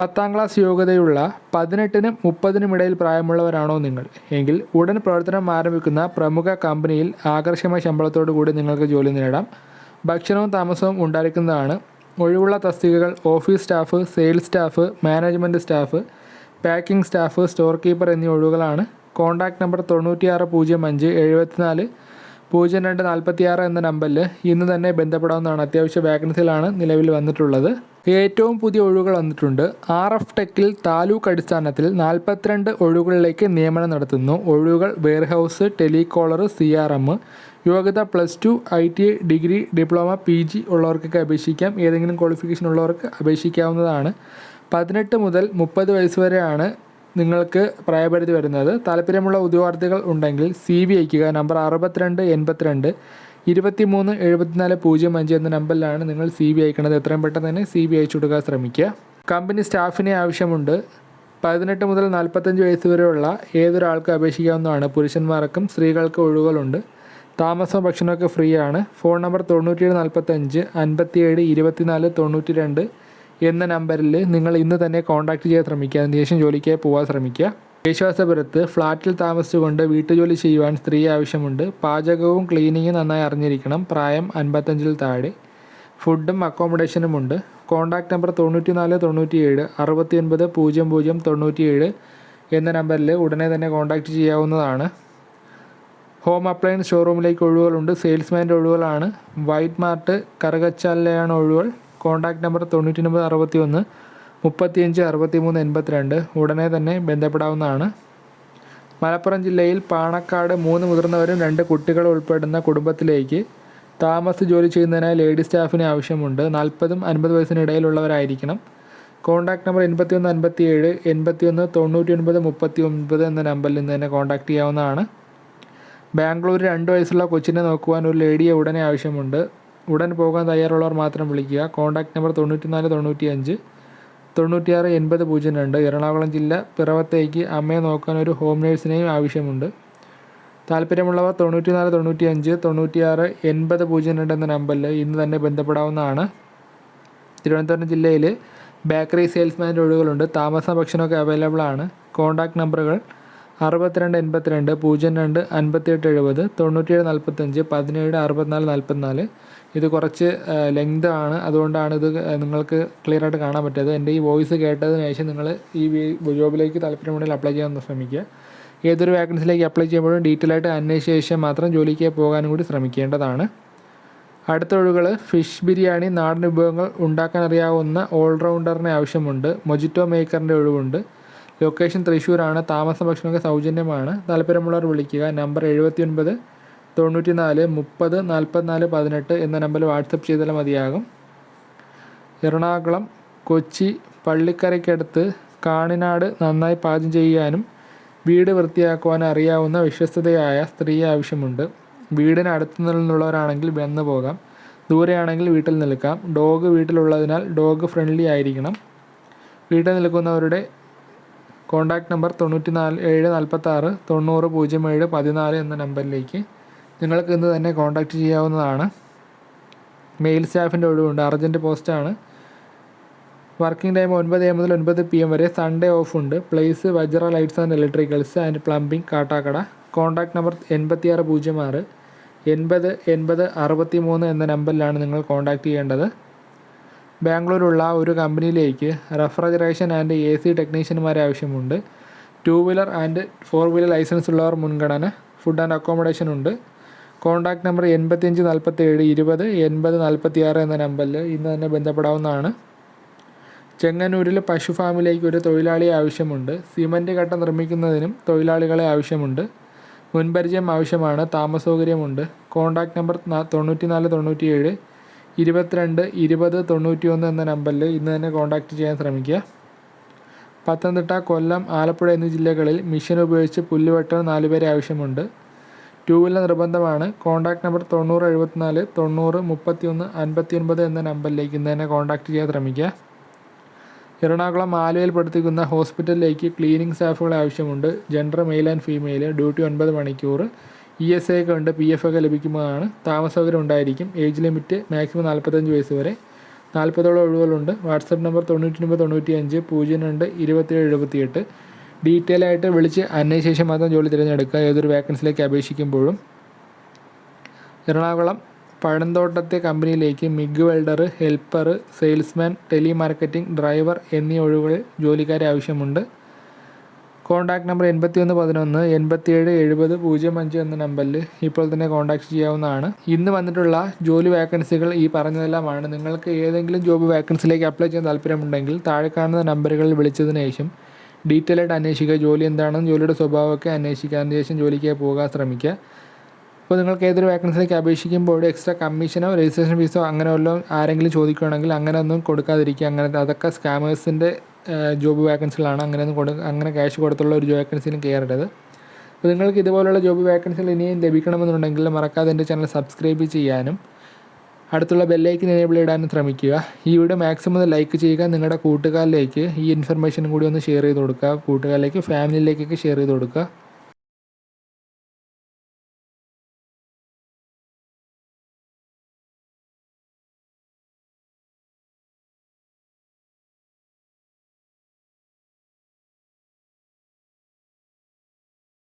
പത്താം ക്ലാസ് യോഗ്യതയുള്ള പതിനെട്ടിനും മുപ്പതിനും ഇടയിൽ പ്രായമുള്ളവരാണോ നിങ്ങൾ? എങ്കിൽ ഉടൻ പ്രവർത്തനം ആരംഭിക്കുന്ന പ്രമുഖ കമ്പനിയിൽ ആകർഷകമായ ശമ്പളത്തോടു കൂടി നിങ്ങൾക്ക് ജോലി നേടാം. ഭക്ഷണവും താമസവും ഉണ്ടായിരിക്കുന്നതാണ് ഒഴിവുള്ള തസ്തികകൾ office staff sales staff management staff packing staff store keeper എന്നീ ഒഴിവുകളാണ്. കോൺടാക്റ്റ് നമ്പർ തൊണ്ണൂറ്റിയാറ് പൂജ്യം അഞ്ച് എഴുപത്തിനാല് പൂജ്യം രണ്ട് നാൽപ്പത്തിയാറ് എന്ന നമ്പറിൽ ഇന്ന് തന്നെ ബന്ധപ്പെടാവുന്നതാണ്. അത്യാവശ്യ വാക്കൻസികളാണ് നിലവിൽ വന്നിട്ടുള്ളത്. ഏറ്റവും പുതിയ ഒഴിവുകൾ വന്നിട്ടുണ്ട്. ആർ എഫ് ടെക്കിൽ താലൂക്ക് അടിസ്ഥാനത്തിൽ നാൽപ്പത്തിരണ്ട് ഒഴിവുകളിലേക്ക് നിയമനം നടത്തുന്നു. ഒഴിവുകൾ warehouse telecaller C R M യോഗ്യത plus two I T I degree diploma P G ഉള്ളവർക്കൊക്കെ അപേക്ഷിക്കാം. ഏതെങ്കിലും ക്വാളിഫിക്കേഷൻ ഉള്ളവർക്ക് അപേക്ഷിക്കാവുന്നതാണ്. പതിനെട്ട് മുതൽ മുപ്പത് വയസ്സ് വരെയാണ് നിങ്ങൾക്ക് പ്രായപരിധി വരുന്നത്. താല്പര്യമുള്ള ഉദ്യോഗാർത്ഥികൾ ഉണ്ടെങ്കിൽ സി വി അയക്കുക നമ്പർ അറുപത്തിരണ്ട് എൺപത്തിരണ്ട് ഇരുപത്തി മൂന്ന് എഴുപത്തിനാല് പൂജ്യം അഞ്ച് എന്ന നമ്പറിലാണ് നിങ്ങൾ സി ബി അയക്കുന്നത്. എത്രയും പെട്ടെന്ന് തന്നെ സി ബി അയച്ചു കൊടുക്കാൻ ശ്രമിക്കുക. കമ്പനി സ്റ്റാഫിനെ ആവശ്യമുണ്ട്. പതിനെട്ട് മുതൽ നാൽപ്പത്തഞ്ച് വയസ്സ് വരെയുള്ള ഏതൊരാൾക്കും അപേക്ഷിക്കാവുന്നതാണ്. പുരുഷന്മാർക്കും സ്ത്രീകൾക്കും ഒഴിവുകളുണ്ട്. താമസവും ഭക്ഷണമൊക്കെ ഫ്രീ ആണ്. ഫോൺ നമ്പർ തൊണ്ണൂറ്റിയേഴ് നാൽപ്പത്തഞ്ച് അൻപത്തിയേഴ് ഇരുപത്തിനാല് തൊണ്ണൂറ്റി രണ്ട് എന്ന നമ്പറിൽ നിങ്ങൾ ഇന്ന് തന്നെ കോൺടാക്റ്റ് ചെയ്യാൻ ശ്രമിക്കുക. അതിനുശേഷം ജോലിക്കായി പോകാൻ ശ്രമിക്കുക. വിശ്വാസപുരത്ത് ഫ്ളാറ്റിൽ താമസിച്ചുകൊണ്ട് വീട്ടുജോലി ചെയ്യുവാൻ സ്ത്രീ ആവശ്യമുണ്ട്. പാചകവും ക്ലീനിങ്ങും നന്നായി അറിഞ്ഞിരിക്കണം. പ്രായം അൻപത്തഞ്ചിൽ താഴെ. ഫുഡും അക്കോമഡേഷനും ഉണ്ട് കോൺടാക്റ്റ് നമ്പർ തൊണ്ണൂറ്റി നാല് തൊണ്ണൂറ്റി ഏഴ് അറുപത്തി ഒൻപത് പൂജ്യം പൂജ്യം തൊണ്ണൂറ്റി ഏഴ് എന്ന നമ്പറിൽ ഉടനെ തന്നെ കോൺടാക്റ്റ് ചെയ്യാവുന്നതാണ്. ഹോം അപ്ലയൻസ് ഷോറൂമിലേക്ക് ഒഴിവുകളുണ്ട്. സെയിൽസ്മാന്റെ ഒഴിവുകളാണ്. വൈറ്റ് മാർട്ട് കറുകച്ചാലിലെയാണ് ഒഴിവുകൾ. കോൺടാക്റ്റ് നമ്പർ തൊണ്ണൂറ്റി ഒൻപത് അറുപത്തി ഒന്ന് മുപ്പത്തിയഞ്ച് അറുപത്തി മൂന്ന് എൺപത്തിരണ്ട് ഉടനെ തന്നെ ബന്ധപ്പെടാവുന്നതാണ്. മലപ്പുറം ജില്ലയിൽ പാണക്കാട് മൂന്ന് മുതിർന്നവരും രണ്ട് കുട്ടികളും ഉൾപ്പെടുന്ന കുടുംബത്തിലേക്ക് താമസ ജോലി ചെയ്യുന്നതിനായി ലേഡി സ്റ്റാഫിന് ആവശ്യമുണ്ട്. നാൽപ്പതും അൻപത് വയസ്സിനിടയിലുള്ളവരായിരിക്കണം. കോൺടാക്ട് നമ്പർ എൺപത്തിയൊന്ന് അൻപത്തിയേഴ് എൺപത്തിയൊന്ന് തൊണ്ണൂറ്റി ഒൻപത് മുപ്പത്തി ഒൻപത് എന്ന നമ്പറിൽ നിന്ന് തന്നെ കോൺടാക്ട് ചെയ്യാവുന്നതാണ്. ബാംഗ്ലൂർ രണ്ട് വയസ്സുള്ള കൊച്ചിനെ നോക്കുവാൻ ഒരു ലേഡിയെ ഉടനെ ആവശ്യമുണ്ട്. ഉടൻ പോകാൻ തയ്യാറുള്ളവർ മാത്രം വിളിക്കുക. കോൺടാക്ട് നമ്പർ തൊണ്ണൂറ്റി നാല് തൊണ്ണൂറ്റി അഞ്ച് തൊണ്ണൂറ്റിയാറ് എൺപത് പൂജ്യം രണ്ട് എറണാകുളം ജില്ല പിറവത്തേക്ക് അമ്മയെ നോക്കാൻ ഒരു ഹോം നേഴ്സിനെയും ആവശ്യമുണ്ട്. താല്പര്യമുള്ളവർ തൊണ്ണൂറ്റിനാല് തൊണ്ണൂറ്റി അഞ്ച് തൊണ്ണൂറ്റിയാറ് എൺപത് പൂജ്യം രണ്ട് എന്ന നമ്പറിൽ ഇന്ന് തന്നെ ബന്ധപ്പെടാവുന്നതാണ്. തിരുവനന്തപുരം ജില്ലയിൽ ബേക്കറി സെയിൽസ്മാന്റെ ഒഴിവുകളുണ്ട്. താമസ ഭക്ഷണമൊക്കെ അവൈലബിൾ ആണ് കോൺടാക്ട് നമ്പറുകൾ അറുപത്തിരണ്ട് എൺപത്തിരണ്ട് പൂജ്യം രണ്ട് അൻപത്തിയെട്ട് എഴുപത് തൊണ്ണൂറ്റിയേഴ് നാൽപ്പത്തഞ്ച് പതിനേഴ് അറുപത്തിനാല് നാൽപ്പത്തിനാല് ഇത് കുറച്ച് ലെങ്ത് ആണ് അതുകൊണ്ടാണ് ഇത് നിങ്ങൾക്ക് ക്ലിയർ ആയിട്ട് കാണാൻ പറ്റിയത്. എന്റെ ഈ വോയിസ് കേട്ടതിന് ശേഷം നിങ്ങൾ ഈ ജോബിലേക്ക് താല്പര്യമുണ്ടെങ്കിൽ അപ്ലൈ ചെയ്യാൻ ശ്രമിക്കുക. ഏതൊരു വാക്കൻസിലേക്ക് അപ്ലൈ ചെയ്യുമ്പോഴും ഡീറ്റെയിൽ ആയിട്ട് അന്വേഷിച്ച ശേഷം മാത്രം ജോലിക്ക് പോകാനും കൂടി ശ്രമിക്കേണ്ടതാണ്. അടുത്ത ഒഴുകൾ ഫിഷ് ബിരിയാണി നാടൻ വിഭവങ്ങൾ ഉണ്ടാക്കാൻ അറിയാവുന്ന ഓൾറൗണ്ടറിനെ ആവശ്യമുണ്ട്. മൊജിറ്റോ മേക്കറിന്റെ ഒഴിവുണ്ട്. ലൊക്കേഷൻ തൃശ്ശൂരാണ്. താമസ ഭക്ഷണമൊക്കെ സൗജന്യമാണ്. താല്പര്യമുള്ളവർ വിളിക്കുക. നമ്പർ എഴുപത്തി ഒൻപത് തൊണ്ണൂറ്റി നാല് മുപ്പത് നാൽപ്പത്തിനാല് പതിനെട്ട് എന്ന നമ്പറിൽ വാട്സപ്പ് ചെയ്താൽ മതിയാകും. എറണാകുളം കൊച്ചി പള്ളിക്കരയ്ക്കടുത്ത് കാണിനാട് നന്നായി പാചകം ചെയ്യാനും വീട് വൃത്തിയാക്കുവാനും അറിയാവുന്ന വിശ്വസ്തതയായ സ്ത്രീ ആവശ്യമുണ്ട്. വീടിന് അടുത്ത് നിന്നുള്ളവരാണെങ്കിൽ വന്നു പോകാം. ദൂരെയാണെങ്കിൽ വീട്ടിൽ നിൽക്കാം. ഡോഗ് വീട്ടിലുള്ളതിനാൽ ഡോഗ് ഫ്രണ്ട്ലി ആയിരിക്കണം. വീട്ടിൽ നിൽക്കുന്നവരുടെ കോൺടാക്ട് നമ്പർ തൊണ്ണൂറ്റി നാല് ഏഴ് നാൽപ്പത്താറ് തൊണ്ണൂറ് പൂജ്യം ഏഴ് പതിനാല് എന്ന നമ്പറിലേക്ക് നിങ്ങൾക്ക് ഇന്ന് തന്നെ കോൺടാക്റ്റ് ചെയ്യാവുന്നതാണ്. മെയിൽ സ്റ്റാഫിന്റെ ഒഴിവുണ്ട്. അർജന്റ് പോസ്റ്റാണ്. വർക്കിംഗ് ടൈം ഒൻപത് എ മുതൽ ഒൻപത് പി എം വരെ. സൺഡേ ഓഫ് ഉണ്ട്. Place Vajra lights and electricals and plumbing Kattakada. Contact number എൺപത്തിയാറ് പൂജ്യം ആറ് എൺപത് എൺപത് അറുപത്തി മൂന്ന് എന്ന നമ്പറിലാണ് നിങ്ങൾ കോൺടാക്റ്റ് ചെയ്യേണ്ടത്. ബാംഗ്ലൂരുള്ള ഒരു കമ്പനിയിലേക്ക് റെഫ്രിജറേഷൻ ആൻഡ് എ സി ടെക്നീഷ്യന്മാരെ ആവശ്യമുണ്ട്. Two wheeler and four wheeler licence ഉള്ളവർ മുൻഗണന ഫുഡ് ആൻഡ് അക്കോമഡേഷൻ ഉണ്ട്. കോൺടാക്ട് നമ്പർ എൺപത്തിയഞ്ച് നാൽപ്പത്തേഴ് ഇരുപത് എൺപത് നാൽപ്പത്തി ആറ് എന്ന നമ്പറിൽ ഇന്ന് തന്നെ ബന്ധപ്പെടാവുന്നതാണ്. ചെങ്ങന്നൂരിൽ പശു ഫാമിലേക്ക് ഒരു തൊഴിലാളിയെ ആവശ്യമുണ്ട്. സിമന്റ് കട്ട നിർമ്മിക്കുന്നതിനും തൊഴിലാളികളെ ആവശ്യമുണ്ട്. മുൻപരിചയം ആവശ്യമാണ് താമസ സൗകര്യമുണ്ട് കോൺടാക്ട് നമ്പർ തൊണ്ണൂറ്റി നാല് തൊണ്ണൂറ്റി ഏഴ് ഇരുപത്തിരണ്ട് ഇരുപത് തൊണ്ണൂറ്റി ഒന്ന് എന്ന നമ്പറിൽ ഇന്ന് തന്നെ കോൺടാക്റ്റ് ചെയ്യാൻ ശ്രമിക്കുക. പത്തനംതിട്ട കൊല്ലം ആലപ്പുഴ എന്നീ ജില്ലകളിൽ മിഷൻ ഉപയോഗിച്ച് പുല്ലുവെട്ടാൻ നാലുപേരെ നാല് പേരെ ആവശ്യമുണ്ട്. ടൂ വീലർ നിർബന്ധമാണ്. കോൺടാക്ട് നമ്പർ തൊണ്ണൂറ് എഴുപത്തിനാല് തൊണ്ണൂറ് മുപ്പത്തി ഒന്ന് അൻപത്തി ഒൻപത് എന്ന നമ്പറിലേക്ക് ഇന്ന് തന്നെ കോൺടാക്റ്റ് ചെയ്യാൻ ശ്രമിക്കുക. എറണാകുളം ആലുവയിൽ പഠിപ്പിക്കുന്ന ഹോസ്പിറ്റലിലേക്ക് ക്ലീനിങ് സ്റ്റാഫുകളെ ആവശ്യമുണ്ട്. Gender male and female duty ഒൻപത് മണിക്കൂർ ഇ എസ് ഐ ഒക്കെ ഉണ്ട് പി എഫ് ഒക്കെ ലഭിക്കുന്നതാണ് താമസ സൗകര്യം ഉണ്ടായിരിക്കും. ഏജ് ലിമിറ്റ് മാക്സിമം നാൽപ്പത്തഞ്ച് വയസ്സ് വരെ. നാൽപ്പതോളം ഒഴിവുകളുണ്ട്. വാട്സപ്പ് നമ്പർ തൊണ്ണൂറ്റി ഒൻപത് തൊണ്ണൂറ്റി അഞ്ച് പൂജ്യം രണ്ട് ഇരുപത്തിയേഴ് എഴുപത്തിയെട്ട്. ഡീറ്റെയിൽ ആയിട്ട് വിളിച്ച് അന്വേഷിച്ച ശേഷം മാത്രം ജോലി തിരഞ്ഞെടുക്കുക. ഏതൊരു വേക്കൻസിലേക്ക് അപേക്ഷിക്കുമ്പോഴും. എറണാകുളം പഴന്തോട്ടത്തെ കമ്പനിയിലേക്ക് MIG welder helper salesman telemarketing driver എന്നീ ഒഴിവുകളിൽ ജോലിക്കാരെ ആവശ്യമുണ്ട്. കോൺടാക്ട് നമ്പർ എൺപത്തി ഒന്ന് പതിനൊന്ന് എൺപത്തിയേഴ് എഴുപത് പൂജ്യം അഞ്ച് എന്ന നമ്പറിൽ ഇപ്പോൾ തന്നെ കോൺടാക്ട് ചെയ്യാവുന്നതാണ്. ഇന്ന് വന്നിട്ടുള്ള ജോലി വേക്കൻസികൾ ഈ പറഞ്ഞതെല്ലാമാണ്. നിങ്ങൾക്ക് ഏതെങ്കിലും ജോബ് വേക്കൻസിയിലേക്ക് അപ്ലൈ ചെയ്യാൻ താല്പര്യമുണ്ടെങ്കിൽ താഴെ കാണുന്ന നമ്പറുകളിൽ വിളിച്ചതിന് ശേഷം ഡീറ്റെയിൽ ആയിട്ട് അന്വേഷിക്കുക. ജോലി എന്താണെന്ന് ജോലിയുടെ സ്വഭാവമൊക്കെ അന്വേഷിക്കുക. അതിന് ശേഷം ജോലിക്ക് പോകാൻ ശ്രമിക്കുക. അപ്പോൾ നിങ്ങൾക്ക് ഏതൊരു വേക്കൻസിയിലേക്ക് അപേക്ഷിക്കുമ്പോൾ എക്സ്ട്രാ കമ്മീഷനോ രജിസ്ട്രേഷൻ ഫീസോ അങ്ങനെ വല്ലതും ആരെങ്കിലും ചോദിക്കുകയാണെങ്കിൽ അങ്ങനെ ഒന്നും കൊടുക്കാതിരിക്കുക. അങ്ങനെ അതൊക്കെ സ്കാമേഴ്സിന്റെ ജോബ് വേക്കൻസികളാണ് അങ്ങനെ കൊടു അങ്ങനെ ക്യാഷ് കൊടുത്തുള്ള ഒരു വേക്കൻസിയിലും കയറരുത് അപ്പോൾ നിങ്ങൾക്ക് ഇതുപോലുള്ള ജോബ് വേക്കൻസികൾ ഇനിയും ലഭിക്കണമെന്നുണ്ടെങ്കിൽ മറക്കാതെ എന്റെ ചാനൽ സബ്സ്ക്രൈബ് ചെയ്യാനും അടുത്തുള്ള ബെല്ലൈക്കൻ എനേബിൾ ഇടാനും ശ്രമിക്കുക. ഈ വീഡിയോ മാക്സിമം ലൈക്ക് ചെയ്യുക. നിങ്ങളുടെ കൂട്ടുകാരിലേക്ക് ഈ ഇൻഫർമേഷൻ കൂടി ഒന്ന് ഷെയർ ചെയ്ത് കൊടുക്കുക. കൂട്ടുകാരിലേക്ക് ഫാമിലിയിലേക്കൊക്കെ ഷെയർ ചെയ്ത് കൊടുക്കുക.